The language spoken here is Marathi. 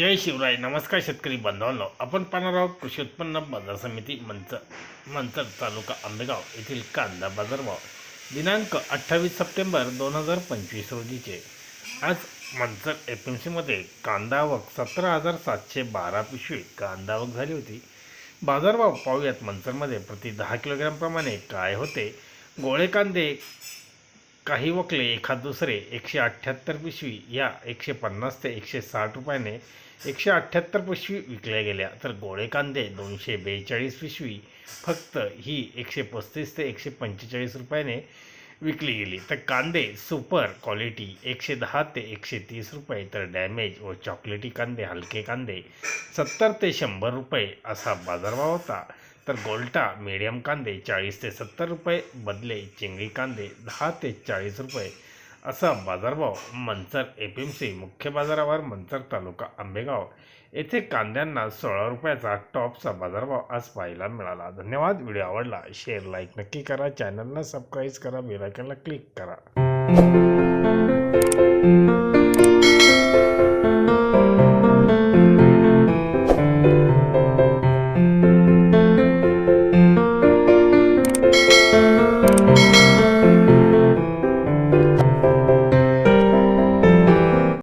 जय शिवराय. नमस्कार शेतकरी बांधवांनो. आपण पाहणार आहोत कृषी उत्पन्न बाजार समिती मंच मंचर तालुका आंबेगाव येथील कांदा बाजारभाव. दिनांक अठ्ठावीस सप्टेंबर दोन हजार पंचवीस रोजीचे. आज मंचर एफ एम सीमध्ये कांदा आवक सतरा हजार सातशे बारा पिशवी कांदा आवक झाली होती. बाजारभाव पाहूयात मंचरमध्ये. प्रति दहा किलोग्रॅमप्रमाणे काय होते? गोळे कांदे काही वकले एखाद दुसरे एकशे अठ्ठ्याहत्तर पिशवी या एकशे पन्नास ते एकशे साठ रुपयाने एकशे अठ्ठ्याहत्तर पिशवी विकल्या गेल्या. तर गोळे कांदे दोनशे बेचाळीस पिशवी फक्त ही एकशे पस्तीस ते एकशे पंचेचाळीस रुपयाने विकली गेली. तर कांदे सुपर क्वालिटी एकशे दहा ते एकशे तीस रुपये. तर डॅमेज व चॉकलेटी कांदे हलके कांदे सत्तर ते शंभर रुपये असा बाजारभाव होता. तर गोल्टा मीडियम कांदे चाळीस ते सत्तर रुपये बदले चिंगळी कांदे दहा ते चाळीस रुपये. असा बाजारभाव मंचर एफ एम सी मुख्य बाजारावर मंचर तालुका आंबेगाव. येथे कांद्यांना सोळा रुपयाचा टॉपचा बाजारभाव आज पाहायला मिळाला. धन्यवाद. व्हिडिओ आवडला शेअर लाईक नक्की करा. चॅनलला सबस्क्राईब करा. बेलायकनला क्लिक करा.